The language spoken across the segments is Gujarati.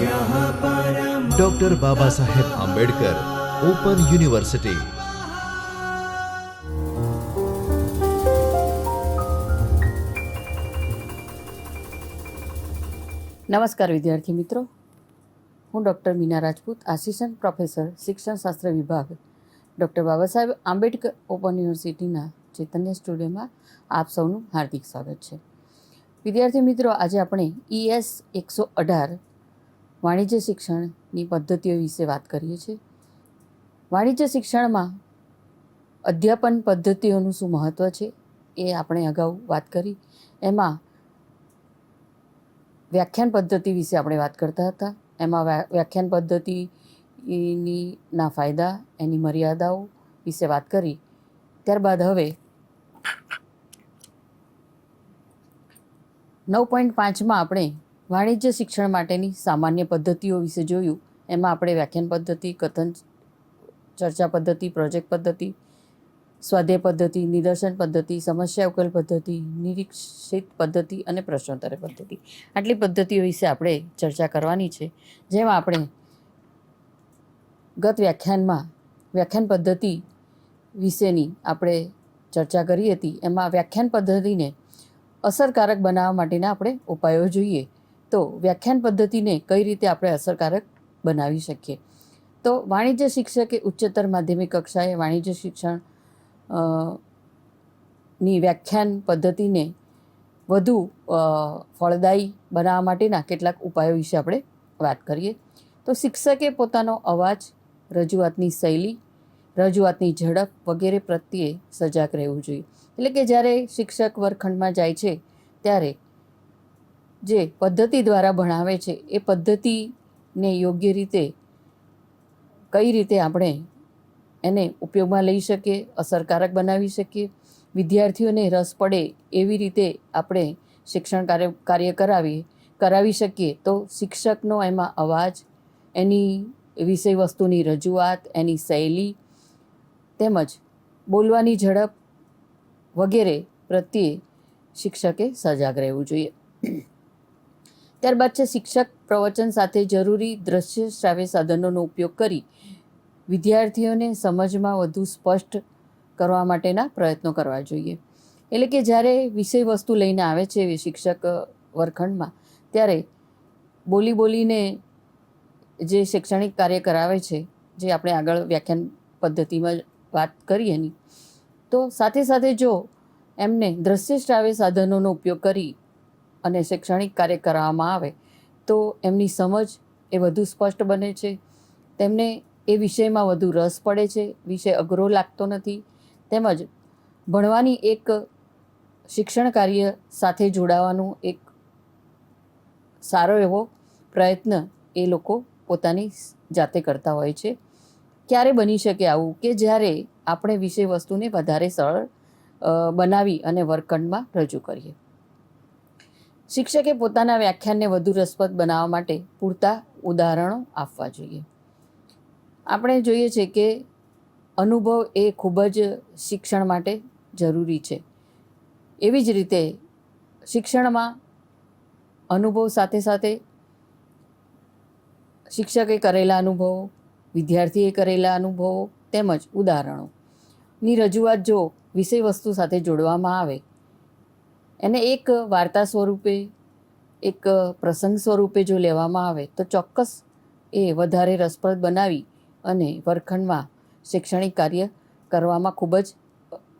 Doctor Baba Saheb Ambedkar open university નમસ્કાર વિદ્યાર્થી મિત્રો. હું doctor Meena Rajput assistant professor શિક્ષણશાસ્ત્ર વિભાગ. ડૉક્ટર બાબા સાહેબ આંબેડકર ઓપન યુનિવર્સિટીના ચૈતન્ય સ્ટુડિયોમાં આપ સૌનું હાર્દિક સ્વાગત છે. વિદ્યાર્થી મિત્રો, આજે આપણે ઈએસ એકસો અઢાર વાણિજ્ય શિક્ષણની પદ્ધતિઓ વિશે વાત કરીએ છીએ. વાણિજ્ય શિક્ષણમાં અધ્યાપન પદ્ધતિઓનું શું મહત્ત્વ છે એ આપણે અગાઉ વાત કરી. એમાં વ્યાખ્યાન પદ્ધતિ વિશે આપણે વાત કરતા હતા. એમાં વ્યાખ્યાન પદ્ધતિની ફાયદા, એની મર્યાદાઓ વિશે વાત કરી. ત્યારબાદ હવે નવ પોઈન્ટ પાંચમાં આપણે વાણિજ્ય શિક્ષણ માટેની સામાન્ય પદ્ધતિઓ વિશે જોયું, એમાં આપણે વ્યાખ્યાન પદ્ધતિ, કથન ચર્ચા પદ્ધતિ, પ્રોજેક્ટ પદ્ધતિ, સ્વાધ્યાય પદ્ધતિ, નિદર્શન પદ્ધતિ, સમસ્યા ઉકેલ પદ્ધતિ, નિરીક્ષિત પદ્ધતિ અને પ્રશ્નોત્તર પદ્ધતિ. આટલી પદ્ધતિઓ વિશે આપણે ચર્ચા કરવાની છે. જેમાં આપણે ગત વ્યાખ્યાનમાં વ્યાખ્યાન પદ્ધતિ વિશેની આપણે ચર્ચા કરી હતી. એમાં વ્યાખ્યાન પદ્ધતિને અસરકારક બનાવવા માટેના આપણે ઉપાયો જોઈએ. તો વ્યાખ્યાન પદ્ધતિને કઈ રીતે આપણે અસરકારક બનાવી શકીએ? તો વાણિજ્ય શિક્ષકે ઉચ્ચતર માધ્યમિક કક્ષાએ વાણિજ્ય શિક્ષણની વ્યાખ્યાન પદ્ધતિને વધુ ફળદાયી બનાવવા માટેના કેટલાક ઉપાયો વિશે આપણે વાત કરીએ. તો શિક્ષકે પોતાનો અવાજ, રજૂઆતની શૈલી, રજૂઆતની ઝડપ વગેરે પ્રત્યે સજાગ રહેવું જોઈએ. એટલે કે જ્યારે શિક્ષક વર્ગખંડમાં જાય છે, ત્યારે જે પદ્ધતિ દ્વારા ભણાવે છે, એ પદ્ધતિને યોગ્ય રીતે કઈ રીતે આપણે એને ઉપયોગમાં લઈ શકીએ, અસરકારક બનાવી શકીએ, વિદ્યાર્થીઓને રસ પડે એવી રીતે આપણે શિક્ષણ કાર્ય કાર્ય કરાવીએ કરાવી શકીએ, તો શિક્ષકનો એમાં અવાજ, એની વિષય વસ્તુની રજૂઆત, એની શૈલી તેમજ બોલવાની ઝડપ વગેરે પ્રત્યે શિક્ષકે સજાગ રહેવું જોઈએ. ત્યારબાદ છે શિક્ષક પ્રવચન સાથે જરૂરી દ્રશ્ય શ્રાવ્ય સાધનોનો ઉપયોગ કરી વિદ્યાર્થીઓને સમજમાં વધુ સ્પષ્ટ કરવા માટેના પ્રયત્નો કરવા જોઈએ. એટલે કે જ્યારે વિષય વસ્તુ લઈને આવે છે શિક્ષક વર્ગખંડમાં, ત્યારે બોલી બોલીને જે શૈક્ષણિક કાર્ય કરાવે છે, જે આપણે આગળ વ્યાખ્યાન પદ્ધતિમાં વાત કરી એની, તો સાથે સાથે જો એમને દ્રશ્ય શ્રાવ્ય સાધનોનો ઉપયોગ કરી અને શૈક્ષણિક કાર્ય કરવામાં આવે, તો એમની સમજ એ વધુ સ્પષ્ટ બને છે. તેમને એ વિષયમાં વધુ રસ પડે છે. વિષય અઘરો લાગતો નથી. તેમજ ભણવાની એક શિક્ષણ કાર્ય સાથે જોડાવાનું એક સારો એવો પ્રયત્ન એ લોકો પોતાની જાતે કરતા હોય છે. ક્યારે બની શકે આવું? કે જ્યારે આપણે વિષય વસ્તુને વધારે સરળ બનાવી અને વર્ગખંડમાં રજૂ કરીએ. શિક્ષકે પોતાના વ્યાખ્યાનને વધુ રસપ્રદ બનાવવા માટે પૂરતા ઉદાહરણો આપવા જોઈએ. આપણે જોઈએ છે કે અનુભવ એ ખૂબ જ શિક્ષણ માટે જરૂરી છે. એવી જ રીતે શિક્ષણમાં અનુભવ સાથે સાથે શિક્ષકે કરેલા અનુભવો, વિદ્યાર્થીએ કરેલા અનુભવો તેમજ ઉદાહરણોની રજૂઆત જો વિષય વસ્તુ સાથે જોડવામાં આવે એને એક વાર્તા સ્વરૂપે, એક પ્રસંગ સ્વરૂપે જો લેવામાં આવે, તો ચોક્કસ એ વધારે રસપ્રદ બનાવી અને વર્ગખંડમાં શૈક્ષણિક કાર્ય કરવામાં ખૂબ જ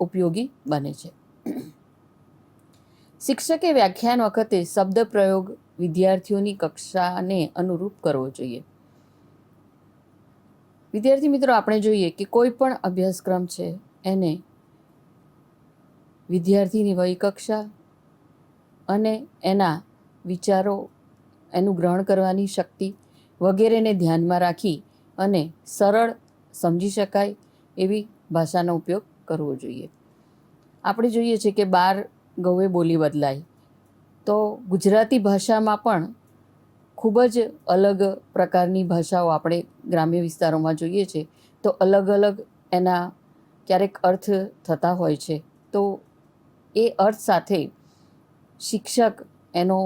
ઉપયોગી બને છે. શિક્ષકે વ્યાખ્યાન વખતે શબ્દ પ્રયોગ વિદ્યાર્થીઓની કક્ષાને અનુરૂપ કરવો જોઈએ. વિદ્યાર્થી મિત્રો, આપણે જોઈએ કે કોઈ પણ અભ્યાસક્રમ છે, એને વિદ્યાર્થીની વય કક્ષા અને એના વિચારો એનું ગ્રહણ કરવાની શક્તિ વગેરેને ધ્યાનમાં રાખી અને સરળ સમજી શકાય એવી ભાષાનો ઉપયોગ કરવો જોઈએ. આપણે જોઈએ છે કે બાર ગૌએ બોલી બદલાય. તો ગુજરાતી ભાષામાં પણ ખૂબ જ અલગ પ્રકારની ભાષાઓ આપણે ગ્રામ્ય વિસ્તારોમાં જોઈએ છે. તો અલગ અલગ એના ક્યારેક અર્થ થતા હોય છે. તો એ અર્થ સાથે શિક્ષક એનો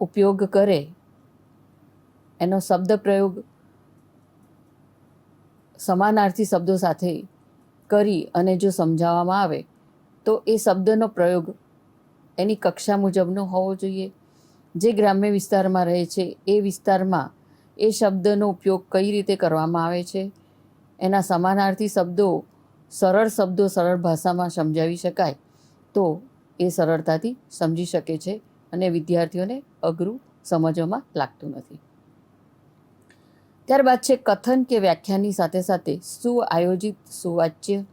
ઉપયોગ કરે, એનો શબ્દ પ્રયોગ સમાનાર્થી શબ્દો સાથે કરી અને જો સમજાવવામાં આવે, તો એ શબ્દનો પ્રયોગ એની કક્ષા મુજબનો હોવો જોઈએ. જે ગ્રામ્ય વિસ્તારમાં રહે છે, એ વિસ્તારમાં એ શબ્દનો ઉપયોગ કઈ રીતે કરવામાં આવે છે, એના સમાનાર્થી શબ્દો સરળ શબ્દો સરળ ભાષામાં સમજાવી શકાય, તો એ સરળતાથી સમજી શકે છે અને વિદ્યાર્થીઓને અઘરું સમજવામાં લાગતું નથી. ત્યારબાદ છે કથન કે વ્યાખ્યાનની સાથે સાથે સુઆયોજિત સુવાચ્ય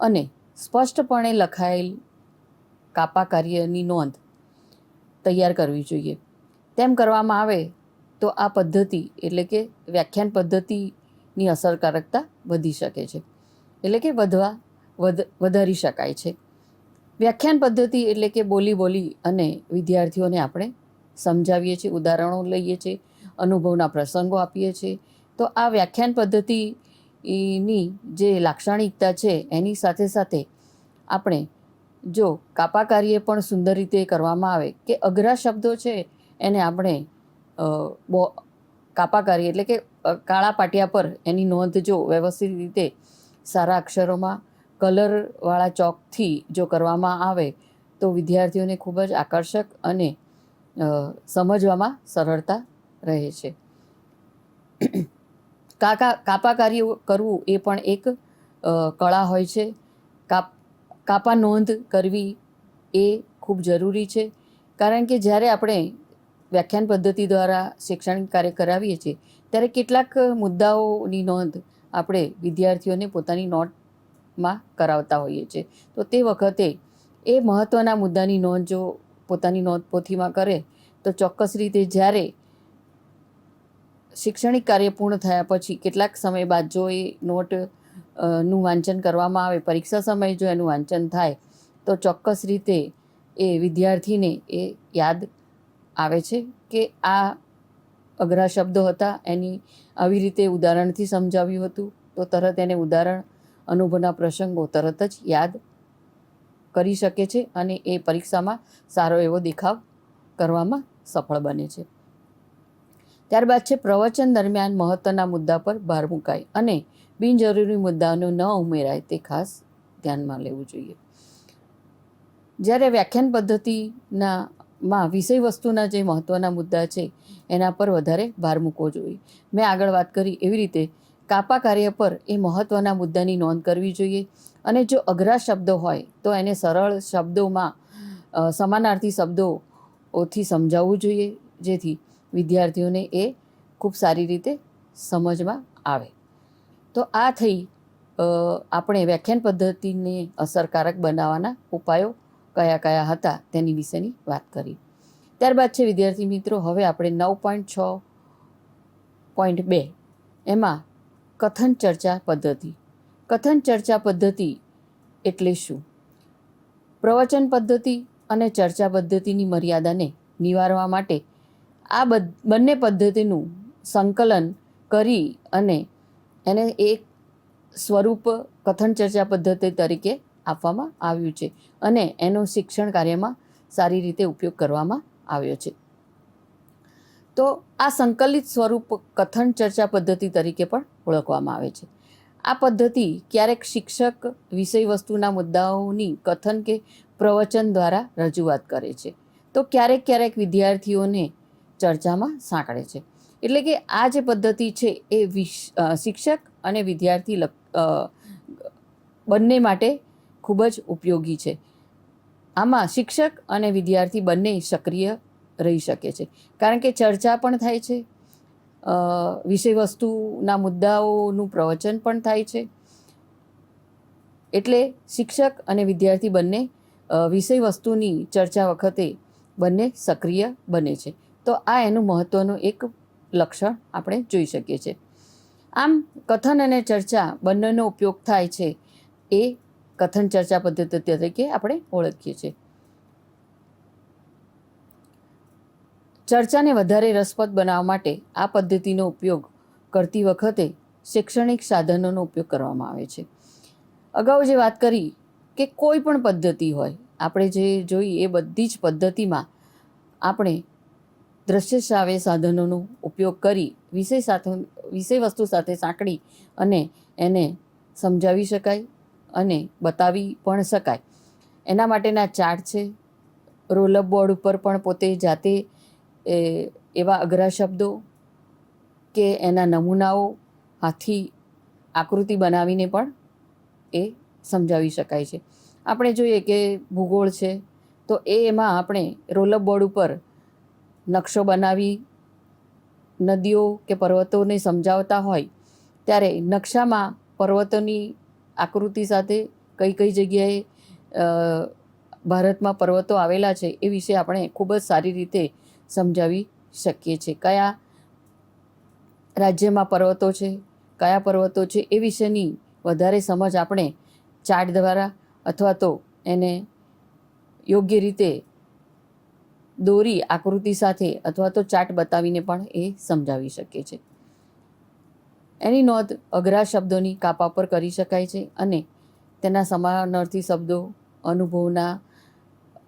અને સ્પષ્ટપણે લખાયેલ કાપા કાર્યની નોંધ તૈયાર કરવી જોઈએ. તેમ કરવામાં આવે તો આ પદ્ધતિ એટલે કે વ્યાખ્યાન પદ્ધતિની અસરકારકતા વધી શકે છે. એટલે કે વધવા, વધ, વધારી શકાય છે. વ્યાખ્યાન પદ્ધતિ એટલે કે બોલી બોલી અને વિદ્યાર્થીઓને આપણે સમજાવીએ છીએ, ઉદાહરણો લઈએ છીએ, અનુભવના પ્રસંગો આપીએ છીએ. તો આ વ્યાખ્યાન પદ્ધતિની જે લાક્ષણિકતા છે, એની સાથે સાથે આપણે જો કાપા કાર્ય પણ સુંદર રીતે કરવામાં આવે કે અઘરા શબ્દો છે, એને આપણે બો, કાપા કાર્ય એટલે કે કાળા પાટિયા પર એની નોંધ જો વ્યવસ્થિત રીતે સારા અક્ષરોમાં કલરવાળા ચોકથી જો કરવામાં આવે તો વિદ્યાર્થીઓને ખૂબ જ આકર્ષક અને સમજવામાં સરળતા રહે છે. કાકા કાપા કાર્ય કરવું એ પણ એક કળા હોય છે. કાપ, કાપા નોંધ કરવી એ ખૂબ જરૂરી છે. કારણ કે જ્યારે આપણે વ્યાખ્યાન પદ્ધતિ દ્વારા શૈક્ષણિક કાર્ય કરાવીએ છીએ, ત્યારે કેટલાક મુદ્દાઓની નોંધ આપણે વિદ્યાર્થીઓને પોતાની નોટમાં કરાવતા હોઈએ છીએ. તો તે વખતે એ મહત્ત્વના મુદ્દાની નોંધ જો પોતાની નોંધ પોથીમાં કરે, તો ચોક્કસ રીતે જ્યારે શૈક્ષણિક કાર્ય પૂર્ણ થયા પછી કેટલાક સમય બાદ જો એ નોટનું વાંચન કરવામાં આવે, પરીક્ષા સમયે જો એનું વાંચન થાય, તો ચોક્કસ રીતે એ વિદ્યાર્થીને એ યાદ આવે છે કે આ અઘરા શબ્દો હતા. એની આવી રીતે ઉદાહરણથી સમજાવ્યું હતું. તો તરત એને ઉદાહરણ અનુભવના પ્રસંગો તરત જ યાદ કરી શકે છે અને એ પરીક્ષામાં સારો એવો દેખાવ કરવામાં સફળ બને છે. ત્યારબાદ છે, પ્રવચન દરમિયાન મહત્ત્વના મુદ્દા પર ભાર મુકાય અને બિનજરૂરી મુદ્દાઓ ન ઉમેરાય તે ખાસ ધ્યાનમાં લેવું જોઈએ. જ્યારે વ્યાખ્યાન પદ્ધતિના માં વિષય વસ્તુના જે મહત્ત્વના મુદ્દા છે, એના પર વધારે ભાર મૂકવો જોઈએ. મેં આગળ વાત કરી એવી રીતે કાપા કાર્ય પર એ મહત્ત્વના મુદ્દાની નોંધ કરવી જોઈએ. અને જો અઘરા શબ્દો હોય, તો એને સરળ શબ્દોમાં સમાનાર્થી શબ્દોથી સમજાવવું જોઈએ, જેથી વિદ્યાર્થીઓને એ ખૂબ સારી રીતે સમજમાં આવે. તો આ થઈ આપણે વ્યાખ્યાન પદ્ધતિને અસરકારક બનાવવાના ઉપાયો કયા કયા હતા તેની વિશેની વાત કરી. ત્યારબાદ છે વિદ્યાર્થી મિત્રો, હવે આપણે નવ પોઈન્ટ છ પોઈન્ટ બે. એમાં કથન ચર્ચા પદ્ધતિ. કથન ચર્ચા પદ્ધતિ એટલે શું? પ્રવચન પદ્ધતિ અને ચર્ચા પદ્ધતિની મર્યાદાને નિવારવા માટે આ બંને પદ્ધતિનું સંકલન કરી અને એને એક સ્વરૂપ કથન ચર્ચા પદ્ધતિ તરીકે આપવામાં આવ્યું છે અને એનો શિક્ષણ કાર્યમાં સારી રીતે ઉપયોગ કરવામાં આવ્યો છે. તો આ સંકલિત સ્વરૂપ કથન ચર્ચા પદ્ધતિ તરીકે પણ ઓળખવામાં આવે છે. આ પદ્ધતિ ક્યારેક શિક્ષક વિષય વસ્તુના મુદ્દાઓની કથન કે પ્રવચન દ્વારા રજૂઆત કરે છે. તો ક્યારેક ક્યારેક વિદ્યાર્થીઓને ચર્ચામાં સાંકળે છે. એટલે કે આ જે પદ્ધતિ છે એ શિક્ષક અને વિદ્યાર્થી બંને માટે ખૂબ જ ઉપયોગી છે. આમાં શિક્ષક અને વિદ્યાર્થી બંને સક્રિય રહી શકે છે. કારણ કે ચર્ચા પણ થાય છે. વિષયવસ્તુના વિષય વસ્તુના મુદ્દાઓનું પ્રવચન પણ થાય છે. એટલે શિક્ષક અને વિદ્યાર્થી બંને વિષય વસ્તુની ચર્ચા વખતે બંને સક્રિય બને છે. તો આ એનું મહત્ત્વનું એક લક્ષણ આપણે જોઈ શકીએ છીએ. આમ, કથન અને ચર્ચા બંનેનો ઉપયોગ થાય છે એ કથન ચર્ચા પદ્ધતિ તરીકે આપણે ઓળખીએ છીએ. ચર્ચાને વધારે રસપ્રદ બનાવવા માટે આ પદ્ધતિનો ઉપયોગ કરતી વખતે શૈક્ષણિક સાધનોનો ઉપયોગ કરવામાં આવે છે. અગાઉ જે વાત કરી કે કોઈ પણ પદ્ધતિ હોય, આપણે જે જોઈ એ બધી જ પદ્ધતિમાં આપણે દ્રશ્ય શ્રાવ્ય સાધનોનો ઉપયોગ કરી વિષય સાથે, વિષય વસ્તુ સાથે સાંકળી અને એને સમજાવી શકાય અને બતાવી પણ શકાય. એના માટેના ચાર્ટ છે. રોલઅપ બોર્ડ ઉપર પણ પોતે જાતે એ, એવા અઘરા શબ્દો કે એના નમૂનાઓ હાથથી આકૃતિ બનાવીને પણ એ સમજાવી શકાય છે. આપણે જોઈએ કે ભૂગોળ છે, તો એ એમાં આપણે રોલર બોર્ડ ઉપર નકશો બનાવી, નદીઓ કે પર્વતોને સમજાવતા હોય, ત્યારે નકશામાં પર્વતોની આકૃતિ સાથે કઈ કઈ જગ્યાએ ભારતમાં પર્વતો આવેલા છે એ વિશે આપણે ખૂબ જ સારી રીતે સમજાવી શકીએ છીએ. કયા રાજ્યમાં પર્વતો છે, કયા પર્વતો છે એ વિશેની વધારે સમજ આપણે ચાર્ટ દ્વારા અથવા તો એને યોગ્ય રીતે દોરી, આકૃતિ સાથે અથવા તો ચાર્ટ બતાવીને પણ એ સમજાવી શકીએ છે એની નોંધ અઘરા શબ્દોની કાપા પર કરી શકાય છે અને તેના સમાનાર્થી શબ્દો, અનુભવના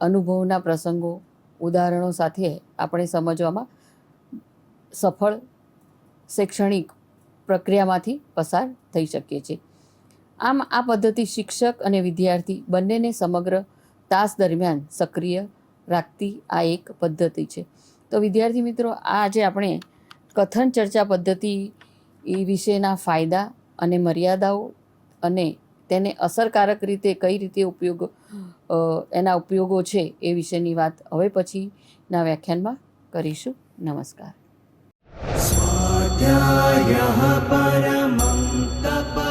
અનુભવના પ્રસંગો ઉદાહરણો સાથે આપણે સમજવામાં સફળ શૈક્ષણિક પ્રક્રિયામાંથી પસાર થઈ શકીએ છીએ. આમ, આ પદ્ધતિ શિક્ષક અને વિદ્યાર્થી બંનેને સમગ્ર તાસ દરમિયાન સક્રિય રાખતી આ એક પદ્ધતિ છે. તો વિદ્યાર્થી મિત્રો, આજે આપણે કથન ચર્ચા પદ્ધતિ વિશેના ફાયદા અને મર્યાદાઓ અને તેને અસરકારક રીતે કઈ રીતે ઉપયોગ એના ઉપયોગો છે એ વિશેની વાત હવે પછીના વ્યાખ્યાનમાં કરીશું. નમસ્કાર. સ્વાધ્યાય તપ